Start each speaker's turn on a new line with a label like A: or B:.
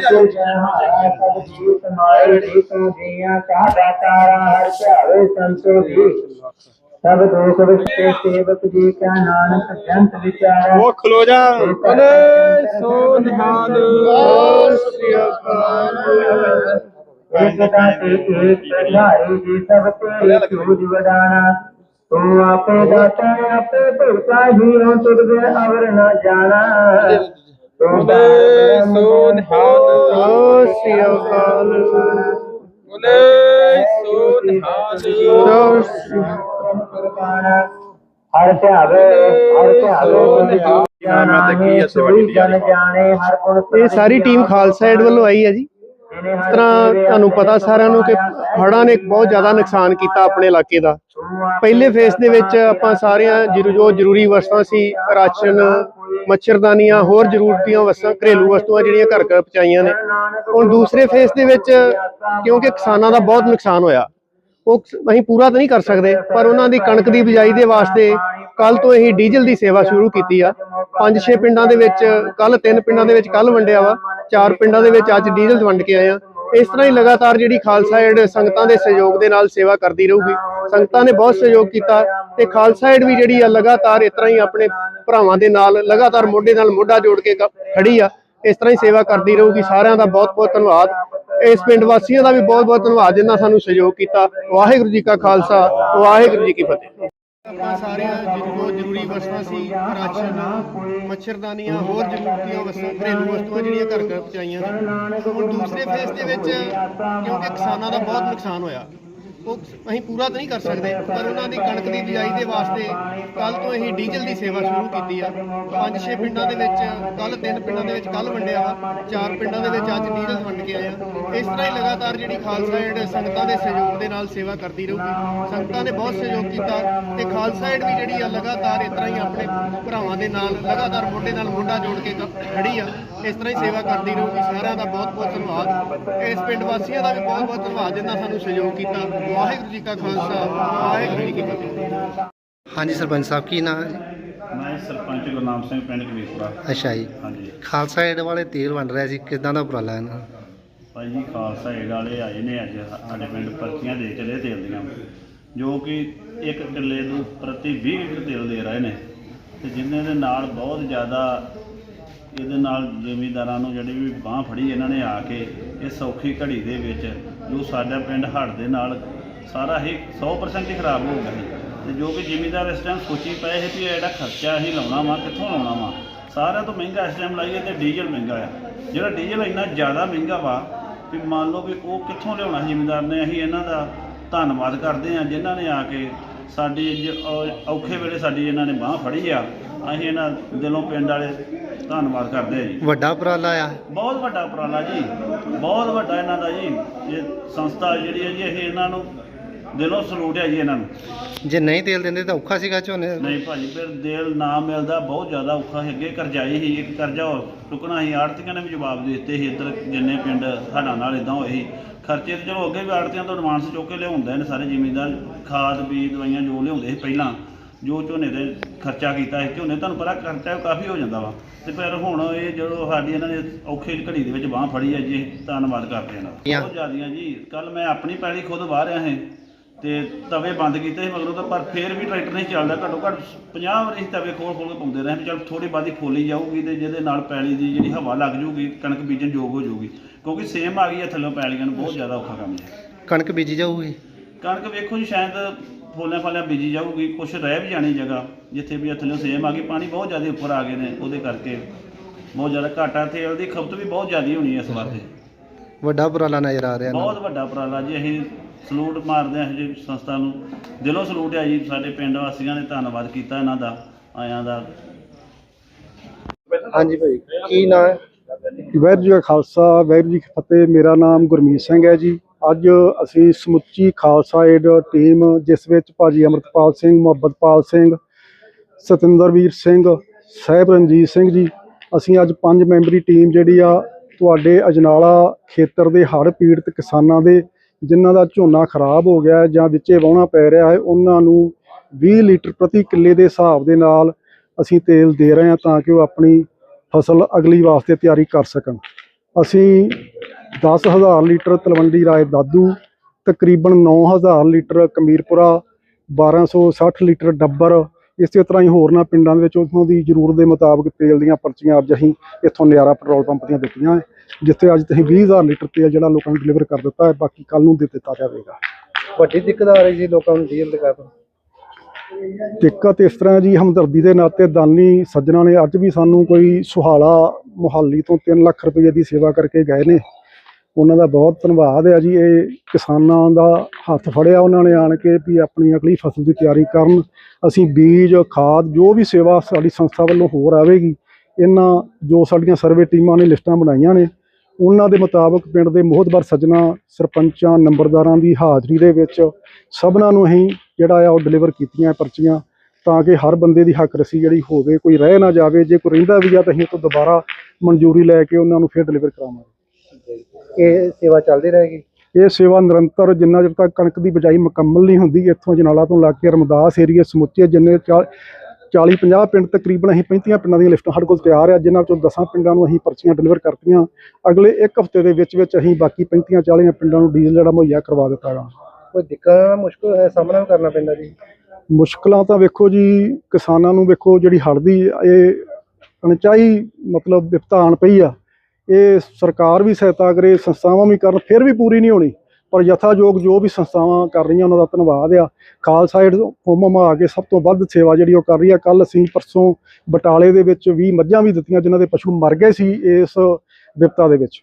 A: ਸੋ ਜਹਾਰਾ ਸਭ ਜੀ ਤੁਮਾਰੇ ਰੀਤਾਂ ਦੀਆਂ ਚਾਹਤਾ ਤਾਰਾ ਹਰ ਧਿਆਵੇ ਸੰਤੋ ਜੀ ਸਭ ਦੁਖ ਵਿਸਤੇ ਸੇਵਕ ਜੀ ਕਾ ਨਾਨਕ ਜੰਤ ਵਿਚਾਰਾ
B: ਉਹ ਖਲੋ ਜਾ
A: ਬੋਲੇ
B: ਸੋ ਨਿਹਾਲ
A: ਇੱਕ ਦਾਤੇ ਇੱਕ ਪ੍ਰਧਾਰੀ ਜੀ ਸਭ ਤੇ ਸੂਝ ਵਡਾਣਾ ਤੂੰ ਆਪੇ ਦਾਤਾ ਆਪੇ ਭੁਗਤਾ ਜੀਵਨ ਤੁਧ ਦੇ ਅਵਰ ਨਾ ਜਾਣਾ ਤੂੰ
B: ਬੋਲੇ
A: ਸ੍ਰੀ ਅਕਾਲ।
B: ਬੋਲੇ
A: ਹਰ ਧਿਆਵੇ ਹਰ ਧਿਆਵੇ
C: ਇਹ ਸਾਰੀ ਟੀਮ ਖਾਲਸਾ ਏਡ ਵੱਲੋਂ ਆਈ ਹੈ ਜੀ। ਇਸ ਤਰ੍ਹਾਂ ਤੁਹਾਨੂੰ ਪਤਾ ਸਾਰਿਆਂ ਨੂੰ ਕਿ ਹੜ੍ਹਾਂ ਨੇ ਬਹੁਤ ਜ਼ਿਆਦਾ ਨੁਕਸਾਨ ਕੀਤਾ ਆਪਣੇ ਇਲਾਕੇ ਦਾ। ਪਹਿਲੇ ਫੇਸ ਦੇ ਵਿੱਚ ਆਪਾਂ ਸਾਰਿਆਂ ਜੋ ਜ਼ਰੂਰੀ ਵਸਤਾਂ ਸੀ ਰਾਸ਼ਨ ਮੱਛਰਦਾਨੀਆਂ, ਹੋਰ ਜ਼ਰੂਰਤੀਆਂ ਵਸਤਾਂ, ਘਰੇਲੂ ਵਸਤੂਆਂ ਜਿਹੜੀਆਂ ਘਰ ਘਰ ਪਹੁੰਚਾਈਆਂ ਨੇ, ਹੁਣ ਦੂਸਰੇ ਫੇਸ ਦੇ ਵਿੱਚ ਕਿਉਂਕਿ ਕਿਸਾਨਾਂ ਦਾ ਬਹੁਤ ਨੁਕਸਾਨ ਹੋਇਆ, ਉਹ ਅਸੀਂ ਪੂਰਾ ਤਾਂ ਨਹੀਂ ਕਰ ਸਕਦੇ, ਪਰ ਉਹਨਾਂ ਦੀ ਕਣਕ ਦੀ ਬਿਜਾਈ ਦੇ ਵਾਸਤੇ ਕੱਲ ਤੋਂ ਅਸੀਂ ਡੀਜ਼ਲ ਦੀ ਸੇਵਾ ਸ਼ੁਰੂ ਕੀਤੀ ਆ, ਪੰਜ ਛੇ ਪਿੰਡਾਂ ਦੇ ਵਿੱਚ ਕੱਲ ਤਿੰਨ ਪਿੰਡਾਂ ਦੇ ਵਿੱਚ ਕੱਲ ਵੰਡਿਆ ਵਾ, ਚਾਰ ਪਿੰਡਾਂ ਦੇ ਵਿੱਚ ਅੱਜ ਡੀਜ਼ਲ ਵੰਡ ਕੇ ਆਏ ਆ ਇਸ ਤਰ੍ਹਾਂ ਹੀ ਲਗਾਤਾਰ ਜਿਹੜੀ ਖਾਲਸਾ ਏਡ ਸੰਗਤਾਂ ਦੇ ਸਹਿਯੋਗ ਦੇ ਨਾਲ ਸੇਵਾ ਕਰਦੀ ਰਹੂਗੀ। ਸੰਗਤਾਂ ਨੇ ਬਹੁਤ ਸਹਿਯੋਗ ਕੀਤਾ ਤੇ ਖਾਲਸਾ ਏਡ ਵੀ ਜਿਹੜੀ ਆ ਲਗਾਤਾਰ ਇਸ ਤਰ੍ਹਾਂ ਹੀ ਆਪਣੇ ਭਰਾਵਾਂ ਦੇ ਨਾਲ, ਲਗਾਤਾਰ ਮੋਢੇ ਨਾਲ ਮੋਢਾ ਜੋੜ ਕੇ ਕ- ਖੜੀ ਆ। ਇਸ ਤਰ੍ਹਾਂ ਹੀ ਸੇਵਾ ਕਰਦੀ ਰਹੂਗੀ। ਸਾਰਿਆਂ ਦਾ ਬਹੁਤ ਬਹੁਤ ਧੰਨਵਾਦ। ਇਸ ਪਿੰਡ ਵਾਸੀਆਂ ਦਾ ਵੀ ਬਹੁਤ ਬਹੁਤ ਧੰਨਵਾਦ ਜਿਨ੍ਹਾਂ ਸਾਨੂੰ ਸਹਿਯੋਗ ਕੀਤਾ। ਵਾਹਿਗੁਰੂ ਜੀ ਕਾ ਖਾਲਸਾ, ਵਾਹਿਗੁਰੂ ਜੀ ਕੀ ਫਤਿਹ। ਆਪਣਾ ਸਾਰਿਆਂ ਜੋ ਜ਼ਰੂਰੀ ਵਸਤਾਂ ਸੀ, ਰਾਸ਼ਨ, ਮੱਛਰਦਾਨੀਆਂ, ਹੋਰ ਜ਼ਰੂਰਤੀਆਂ ਵਸਤਾਂ, ਘਰੇਲੂ ਵਸਤੂਆਂ ਜਿਹੜੀਆਂ ਘਰ ਘਰ ਪਹੁੰਚਾਈਆਂ ਹੁਣ ਦੂਸਰੇ ਫੇਸ ਦੇ ਵਿੱਚ ਕਿਉਂਕਿ ਕਿਸਾਨਾਂ ਦਾ ਬਹੁਤ ਨੁਕਸਾਨ ਹੋਇਆ, ਉਹ ਅਸੀਂ ਪੂਰਾ ਤਾਂ ਨਹੀਂ ਕਰ ਸਕਦੇ, ਪਰ ਉਹਨਾਂ ਦੀ ਕਣਕ ਦੀ ਬਿਜਾਈ ਦੇ ਵਾਸਤੇ ਕੱਲ ਤੋਂ ਅਸੀਂ ਡੀਜ਼ਲ ਦੀ ਸੇਵਾ ਸ਼ੁਰੂ ਕੀਤੀ ਆ। ਪੰਜ ਛੇ ਪਿੰਡਾਂ ਦੇ ਵਿੱਚ ਕੱਲ ਤਿੰਨ ਪਿੰਡਾਂ ਦੇ ਵਿੱਚ ਕੱਲ ਵੰਡਿਆ ਵਾ, ਚਾਰ ਪਿੰਡਾਂ ਦੇ ਵਿੱਚ ਅੱਜ ਡੀਜ਼ਲ ਵੰਡ ਕੇ ਆਇਆ ਇਸ ਤਰ੍ਹਾਂ ਹੀ ਲਗਾਤਾਰ ਜਿਹੜੀ ਖਾਲਸਾ ਏਡ ਸੰਗਤਾਂ ਦੇ ਸਹਿਯੋਗ ਦੇ ਨਾਲ ਸੇਵਾ ਕਰਦੀ ਰਹੂਗੀ। ਸੰਗਤਾਂ ਨੇ ਬਹੁਤ ਸਹਿਯੋਗ ਕੀਤਾ ਖਾਲਸਾ ਏਡ ਵੀ ਜਿਹੜੀ ਆ ਲਗਾਤਾਰ ਇਸ ਤਰ੍ਹਾਂ ਹੀ ਆਪਣੇ ਭਰਾਵਾਂ ਦੇ ਨਾਲ ਲਗਾਤਾਰ ਮੋਢੇ ਨਾਲ ਮੋਢਾ ਜੋੜ ਕੇ ਕ- ਖੜੀ ਆ ਇਸ ਤਰ੍ਹਾਂ ਹੀ ਸੇਵਾ ਕਰਦੀ ਰਹੂਗੀ। ਸਾਰਿਆਂ ਦਾ ਬਹੁਤ ਬਹੁਤ ਧੰਨਵਾਦ। ਇਸ ਪਿੰਡ ਵਾਸੀਆਂ ਦਾ ਵੀ ਬਹੁਤ ਬਹੁਤ ਧੰਨਵਾਦ ਜਿਨ੍ਹਾਂ ਸਾਨੂੰ ਸਹਿਯੋਗ ਕੀਤਾ। ਵਾਹਿਗੁਰੂ ਜੀ ਕਾ ਖਾਲਸਾ ਵਾਹਿਗੁਰੂ ਜੀ ਕੀ ਫਤਿਹ।
D: ਹਾਂਜੀ ਸਰਪੰਚ ਸਾਹਿਬ ਕੀ ਨਾਮ ਹੈ
E: ਮੈਂ ਸਰਪੰਚ ਗੁਰਨਾਮ ਸਿੰਘ ਪਿੰਡ ਕਬੀਰਪੁਰਾ
D: ਅੱਛਾ ਜੀ।
E: ਹਾਂਜੀ।
D: ਖਾਲਸਾ ਏਡ ਵਾਲੇ ਤੇਲ ਵੰਡ ਰਿਹਾ ਸੀ ਕਿਦਾਂ ਦਾ ਉਪਰਾਲਾ ਇਹਨਾਂ ਦਾ?
E: ਭਾਈ ਜੀ ਖਾਲਸਾ ਏਡ ਵਾਲੇ ਆਏ ਨੇ ਅੱਜ ਸਾਡੇ ਪਿੰਡ ਪਰਚੀਆਂ ਦੇ ਚਲੇ ਤੇਲ ਦੀਆਂ। ਜੋ ਕਿ ਇੱਕ ਕਿੱਲੇ ਨੂੰ ਪ੍ਰਤੀ 20 ਲੀਟਰ ਤੇਲ ਦੇ ਰਹੇ ਨੇ। ਤੇ ਜਿਨ੍ਹਾਂ ਦੇ ਨਾਲ ਬਹੁਤ ਜ਼ਿਆਦਾ ਇਹਦੇ ਨਾਲ ਜ਼ਿਮੀਂਦਾਰਾਂ ਨੂੰ ਜਿਹੜੀ ਵੀ ਬਾਹ ਫੜੀ ਇਹਨਾਂ ਨੇ ਆ ਕੇ, ਇਹ ਸੌਖੀ ਘੜੀ ਦੇ ਵਿੱਚ ਜੋ ਸਾਡਾ ਪਿੰਡ ਹੜ੍ਹ ਦੇ ਨਾਲ ਸਾਰਾ ਹੀ 100% ਹੀ ਖਰਾਬ ਹੋ ਗਿਆ ਸੀ। ਤੇ ਜੋ ਕਿ ਜ਼ਿਮੀਂਦਾਰ ਇਸ ਟਾਈਮ ਸੋਚੀ ਪਏ ਸੀ ਵੀ ਇਹ ਜਿਹੜਾ ਖਰਚਾ ਅਸੀਂ ਲਾਉਣਾ ਵਾ, ਕਿੱਥੋਂ ਲਾਉਣਾ ਵਾ? ਸਾਰਿਆਂ ਤੋਂ ਮਹਿੰਗਾ ਇਸ ਟਾਈਮ ਲਾਈਏ ਤੇ ਡੀਜ਼ਲ ਮਹਿੰਗਾ ਆ। ਜਿਹੜਾ ਡੀਜ਼ਲ ਇੰਨਾ ਜ਼ਿਆਦਾ ਮਹਿੰਗਾ ਵਾ ਵੀ ਮੰਨ ਲਓ ਵੀ ਉਹ ਕਿੱਥੋਂ ਲਿਆਉਣਾ ਜ਼ਿਮੀਂਦਾਰ ਨੇ, ਅਸੀਂ ਇਹਨਾਂ ਦਾ ਧੰਨਵਾਦ ਕਰਦੇ ਹਾਂ ਜਿਨ੍ਹਾਂ ਨੇ ਆ ਕੇ ਸਾਡੀ ਔਖੇ ਵੇਲੇ ਸਾਡੀ ਇਹਨਾਂ ਨੇ ਬਾਹ ਫੜੀ ਆ। ਅਸੀਂ ਇਹਨਾਂ ਦਿਲੋਂ ਪਿੰਡ ਵਾਲੇ ਧੰਨਵਾਦ ਕਰਦੇ ਜੀ।
D: ਵੱਡਾ ਉਪਰਾਲਾ ਆ।
E: ਬਹੁਤ ਵੱਡਾ ਉਪਰਾਲਾ ਜੀ। ਬਹੁਤ ਵੱਡਾ ਇਹਨਾਂ ਦਾ ਜੀ। ਇਹ ਸੰਸਥਾ ਜਿਹੜੀ ਹੈ ਜੀ ਇਹ ਇਹਨਾਂ ਨੂੰ ਦਿਲੋਂ ਸਲੂਟ ਹੈ ਜੀ ਇਹਨਾਂ ਨੂੰ।
D: ਜੇ ਨਹੀਂ ਤੇਲ ਦਿੰਦੇ ਤਾਂ ਔਖਾ ਸੀਗਾ ਝੋਨੇ ਦਾ।
E: ਨਹੀਂ ਭਾਜੀ ਫਿਰ ਦੇਲ ਨਾ ਮਿਲਦਾ ਬਹੁਤ ਜ਼ਿਆਦਾ ਔਖਾ ਹੈ ਅੱਗੇ ਕਰਜ਼ਾਈ ਸੀ ਇੱਕ ਕਰਜ਼ਾ ਹੋਰ ਚੁੱਕਣਾ ਸੀ। ਆੜਤੀਆਂ ਨੇ ਵੀ ਜਵਾਬ ਦੇ ਦਿੱਤੇ ਸੀ ਇੱਧਰ ਜਿੰਨੇ ਪਿੰਡ ਸਾਡਾ ਨਾਲ ਇਦਾਂ ਹੋਏ ਸੀ। ਖਰਚੇ ਤੇ ਚਲੋ ਅੱਗੇ ਵੀ ਆੜਤੀਆਂ ਤੋਂ ਐਡਵਾਂਸ ਚੁੱਕ ਕੇ ਲਿਆਉਂਦੇ ਨੇ ਸਾਰੇ ਜ਼ਿਮੀਂਦਾਰ। ਖਾਦ ਬੀਜ ਦਵਾਈਆਂ ਜੋ ਲਿਆਉਂਦੇ ਸੀ ਪਹਿਲਾਂ ਜੋ ਝੋਨੇ ਦੇ ਖਰਚਾ ਕੀਤਾ ਸੀ। ਝੋਨੇ ਤੁਹਾਨੂੰ ਪਤਾ ਖਰਚਾ ਕਾਫੀ ਹੋ ਜਾਂਦਾ ਵਾ। ਤੇ ਫਿਰ ਹੁਣ ਇਹ ਜਦੋਂ ਸਾਡੀ ਇਹਨਾਂ ਨੇ ਔਖੀ ਘੜੀ ਦੇ ਵਿੱਚ ਬਾਹ ਫੜੀ ਹੈ ਜੀ ਧੰਨਵਾਦ ਕਰਦੇ ਦਾ। ਬਹੁਤ ਜ਼ਿਆਦੀਆਂ ਜੀ। ਕੱਲ ਮੈਂ ਆਪਣੀ ਪੈਲੀ ਖੁਦ ਬਾਹਰ ਰਿਹਾ ਹਾਂ ਤੇ ਤਵੇ ਬੰਦ ਕੀਤੇ ਸੀ ਮਗਰੋਂ ਤਾਂ ਪਰ ਫੇਰ ਵੀ ਟਰੈਕਟਰ ਨਹੀਂ ਚੱਲਦਾ ਘੱਟੋ ਘੱਟ 50 ਵਾਰੀ ਤਵੇ ਖੋਲ ਖੋਲ ਕੇ ਪਾਉਂਦੇ ਰਹੇ ਵੀ ਚਲ ਥੋੜੀ ਬਾਦੀ ਖੋਲੀ ਜਾਊਗੀ ਤੇ ਜਿਹਦੇ ਨਾਲ ਪੈਲੀ ਦੀ ਜਿਹੜੀ ਹਵਾ ਲੱਗ ਜਾਊਗੀ ਕਣਕ ਬੀਜਣ ਯੋਗ ਹੋ ਜਾਊਗੀ ਕਿਉਂਕਿ ਸੇਮ ਆ ਗਈ ਹੈ ਥੱਲੋਂ ਪੈਲੀਆਂ ਨੂੰ ਬਹੁਤ ਜ਼ਿਆਦਾ ਔਖਾ ਕੰਮ ਹੈ।
D: ਕਣਕ ਬੀਜੀ ਜਾਊਗੀ?
E: ਕਣਕ ਵੇਖੋ ਜੀ ਸ਼ਾਇਦ ਫੋਲਿਆਂ ਫਾਲਿਆਂ ਬੀਜੀ ਜਾਊਗੀ ਕੁਛ ਰਹਿ ਵੀ ਜਾਣੀ ਜਗ੍ਹਾ ਜਿੱਥੇ ਵੀ ਥੱਲੋਂ ਸੇਮ ਆ ਗਈ ਪਾਣੀ ਬਹੁਤ ਜ਼ਿਆਦਾ ਉੱਪਰ ਆ ਗਏ ਨੇ ਉਹਦੇ ਕਰਕੇ। ਬਹੁਤ ਜ਼ਿਆਦਾ ਘਾਟਾ ਤੇਲ ਦੀ ਖਪਤ ਵੀ ਬਹੁਤ ਜ਼ਿਆਦਾ ਹੋਣੀ ਹੈ ਇਸ ਵਾਰ ਤੇ।
D: ਵੱਡਾ ਉਪਰਾਲਾ ਨਜ਼ਰ ਆ ਰਿਹਾ ਇਹਨਾਂ
E: ਬਹੁਤ ਵੱਡਾ ਉਪਰਾਲਾ ਜੀ ਅਸੀਂ ਸਲੂਟ ਮਾਰਦੇ ਹਾਂ ਜੀ ਸੰਸਥਾ ਨੂੰ। ਦਿਲੋਂ ਸਲੂਟ ਹੈ ਜੀ ਸਾਡੇ ਪਿੰਡ ਵਾਸੀਆਂ ਨੇ ਧੰਨਵਾਦ ਕੀਤਾ ਇਹਨਾਂ ਦਾ ਆਇਆਂ ਦਾ।
D: ਹਾਂਜੀ ਭਾਈ ਕੀ ਨਾਮ ਹੈ?
F: ਵਾਹਿਗੁਰੂ ਜੀ ਕਾ ਖਾਲਸਾ ਵਾਹਿਗੁਰੂ ਜੀ ਕੀ ਫਤਿਹ। ਮੇਰਾ ਨਾਮ ਗੁਰਮੀਤ ਸਿੰਘ ਹੈ ਜੀ। ਅੱਜ ਅਸੀਂ ਸਮੁੱਚੀ ਖਾਲਸਾ ਏਡ ਟੀਮ ਜਿਸ ਵਿੱਚ ਭਾਜੀ ਅਮਰਤਪਾਲ ਸਿੰਘ ਮੁਹੱਬਤਪਾਲ ਸਿੰਘ ਸਤਿੰਦਰਵੀਰ ਸਿੰਘ ਸਾਹਿਬ ਰਣਜੀਤ ਸਿੰਘ ਜੀ ਅਸੀਂ ਅੱਜ ਪੰਜ ਮੈਂਬਰੀ ਟੀਮ ਜਿਹੜੀ ਆ ਤੁਹਾਡੇ ਅਜਨਾਲਾ ਖੇਤਰ ਦੇ ਹੜ੍ਹ ਪੀੜਤ ਕਿਸਾਨਾਂ ਦੇ ਜਿਨ੍ਹਾਂ ਦਾ ਝੋਨਾ ਖਰਾਬ ਹੋ ਗਿਆ ਹੈ ਜਾਂ ਵਿੱਚੇ ਵਾਹੁਣਾ ਪੈ ਰਿਹਾ ਹੈ, ਉਹਨਾਂ ਨੂੰ 20 ਲੀਟਰ ਪ੍ਰਤੀ ਕਿੱਲੇ ਦੇ ਹਿਸਾਬ ਦੇ ਨਾਲ ਅਸੀਂ ਤੇਲ ਦੇ ਰਹੇ ਹਾਂ ਤਾਂ ਕਿ ਉਹ ਆਪਣੀ ਫਸਲ ਅਗਲੀ ਵਾਸਤੇ ਤਿਆਰੀ ਕਰ ਸਕਣ। ਅਸੀਂ 10000 ਲੀਟਰ ਤਲਵੰਡੀ ਰਾਏ ਦਾਦੂ, ਤਕਰੀਬਨ 9000 ਲੀਟਰ ਕਮੀਰਪੁਰਾ 1260 ਲੀਟਰ ਡੱਬਰ ਇਸੇ ਤਰ੍ਹਾਂ ਹੀ ਹੋਰਨਾਂ ਪਿੰਡਾਂ ਦੇ ਵਿੱਚ ਉਥੋਂ ਦੀ ਜ਼ਰੂਰਤ ਦੇ ਮੁਤਾਬਕ ਤੇਲ ਦੀਆਂ ਪਰਚੀਆਂ ਅੱਜ ਅਸੀਂ ਇੱਥੋਂ ਨਿਆਰਾ ਪੈਟਰੋਲ ਪੰਪ ਦੀਆਂ ਦਿੱਤੀਆਂ ਜਿੱਥੇ ਅੱਜ ਤੁਸੀਂ 20000 ਲੀਟਰ ਤੇਲ ਜਿਹੜਾ ਲੋਕਾਂ ਨੂੰ ਡਿਲੀਵਰ ਕਰ ਦਿੱਤਾ ਹੈ ਬਾਕੀ ਕੱਲ ਨੂੰ ਦੇ ਦਿੱਤਾ ਜਾਵੇਗਾ।
D: ਵੱਡੀ ਦਿੱਕਤ ਆ ਰਹੀ ਸੀ ਲੋਕਾਂ ਨੂੰ ਡੀਜ਼ਲ ਦੇ ਕਾਰਨ
F: ਦਿੱਕਤ ਇਸ ਤਰ੍ਹਾਂ ਜੀ ਹਮਦਰਦੀ ਦੇ ਨਾਤੇ ਦਾਨੀ ਸੱਜਣਾ ਨੇ ਅੱਜ ਵੀ ਸਾਨੂੰ ਕੋਈ ਸੁਹਾਲਾ ਮੁਹਾਲੀ ਤੋਂ 3 ਲੱਖ ਰੁਪਏ ਦੀ ਸੇਵਾ ਕਰਕੇ ਗਏ ਨੇ। ਉਹਨਾਂ ਦਾ ਬਹੁਤ ਧੰਨਵਾਦ ਹੈ ਜੀ। ਇਹ ਕਿਸਾਨਾਂ ਦਾ ਹੱਥ ਫੜਿਆ ਉਹਨਾਂ ਨੇ ਆਣ ਕੇ ਵੀ ਆਪਣੀ ਅਗਲੀ ਫਸਲ ਦੀ ਤਿਆਰੀ ਕਰਨ। ਅਸੀਂ ਬੀਜ, ਖਾਦ, ਜੋ ਵੀ ਸੇਵਾ ਸਾਡੀ ਸੰਸਥਾ ਵੱਲੋਂ ਹੋਰ ਆਵੇਗੀ, ਇਹਨਾਂ ਜੋ ਸਾਡੀਆਂ ਸਰਵੇ ਟੀਮਾਂ ਨੇ, ਲਿਸਟਾਂ ਬਣਾਈਆਂ ਨੇ, ਉਹਨਾਂ ਦੇ ਮੁਤਾਬਕ ਪਿੰਡ ਦੇ ਮੋਹਤਬਰ ਸੱਜਣਾ, ਸਰਪੰਚਾਂ, ਨੰਬਰਦਾਰਾਂ ਦੀ ਹਾਜ਼ਰੀ ਦੇ ਵਿੱਚ ਸਭਨਾਂ ਨੂੰ ਅਸੀਂ ਜਿਹੜਾ ਆ ਉਹ ਡਿਲੀਵਰ ਕੀਤੀਆਂ ਪਰਚੀਆਂ, ਤਾਂ ਕਿ ਹਰ ਬੰਦੇ ਦੀ ਹੱਕ ਰਸੀ ਜਿਹੜੀ ਹੋਵੇ, ਕੋਈ ਰਹਿ ਨਾ ਜਾਵੇ। ਜੇ ਕੋਈ ਰਹਿੰਦਾ ਵੀ ਆ ਤਾਂ ਅਸੀਂ ਉਹ ਤੋਂ ਦੁਬਾਰਾ ਮਨਜ਼ੂਰੀ ਲੈ ਕੇ ਉਹਨਾਂ ਨੂੰ ਫਿਰ ਡਿਲੀਵਰ ਕਰਾਵਾਂਗੇ।
D: ਇਹ ਸੇਵਾ ਚੱਲਦੀ ਰਹੇਗੀ?
F: ਇਹ ਸੇਵਾ ਨਿਰੰਤਰ ਜਿੰਨਾ ਚਿਰ ਤੱਕ ਕਣਕ ਦੀ ਬਿਜਾਈ ਮੁਕੰਮਲ ਨਹੀਂ ਹੁੰਦੀ ਇੱਥੋਂ ਜਨਾਲਾ ਤੋਂ ਲੱਗ ਕੇ ਰਮਦਾਸ ਏਰੀਏ ਸਮੁੱਚੇ ਜਿੰਨੇ 40 50 ਪਿੰਡ ਤਕਰੀਬਨ ਅਸੀਂ 35 ਪਿੰਡਾਂ ਦੀਆਂ ਲਿਸਟਾਂ ਸਾਡੇ ਕੋਲ ਤਿਆਰ ਆ ਜਿਨ੍ਹਾਂ ਵਿੱਚੋਂ 10 ਪਿੰਡਾਂ ਨੂੰ ਅਸੀਂ ਪਰਚੀਆਂ ਡਿਲੀਵਰ ਕਰਤੀਆਂ। ਅਗਲੇ ਇੱਕ ਹਫ਼ਤੇ ਦੇ ਵਿੱਚ ਵਿੱਚ ਅਸੀਂ ਬਾਕੀ 35 40 ਪਿੰਡਾਂ ਨੂੰ ਡੀਜ਼ਲ ਜਿਹੜਾ ਮੁਹੱਈਆ ਕਰਵਾ ਦਿੱਤਾ ਗਾ।
D: ਕੋਈ ਦਿੱਕਤ ਦਾ ਮੁਸ਼ਕਲ ਹੈ ਸਾਹਮਣਾ ਕਰਨਾ ਪੈਂਦਾ ਜੀ?
F: ਮੁਸ਼ਕਲਾਂ ਤਾਂ ਵੇਖੋ ਜੀ ਕਿਸਾਨਾਂ ਨੂੰ ਵੇਖੋ ਜਿਹੜੀ ਹੜ੍ਹ ਦੀ ਇਹ ਅਣਚਾਹੀ ਮਤਲਬ ਵਿਪਤਾ ਆਣ ਪਈ ਆ। ਇਹ ਸਰਕਾਰ ਵੀ ਸਹਾਇਤਾ ਕਰੇ, ਸੰਸਥਾਵਾਂ ਵੀ ਕਰਨ, ਫਿਰ ਵੀ ਪੂਰੀ ਨਹੀਂ ਹੋਣੀ। ਪਰ ਯਥਾਯੋਗ ਜੋ ਵੀ ਸੰਸਥਾਵਾਂ ਕਰ ਰਹੀਆਂ, ਉਹਨਾਂ ਦਾ ਧੰਨਵਾਦ ਆ। ਖਾਲਸਾ ਏਡ ਹੋਮਮ ਆ ਕੇ ਸਭ ਤੋਂ ਵੱਧ ਸੇਵਾ ਜਿਹੜੀ ਉਹ ਕਰ ਰਹੀ ਆ। ਕੱਲ ਅਸੀਂ ਪਰਸੋਂ ਬਟਾਲੇ ਦੇ ਵਿੱਚ 20 ਮੱਝਾਂ ਵੀ ਦਿੱਤੀਆਂ, ਜਿਨ੍ਹਾਂ ਦੇ ਪਸ਼ੂ ਮਰ ਗਏ ਸੀ ਇਸ ਵਿਪਤਾ ਦੇ ਵਿੱਚ।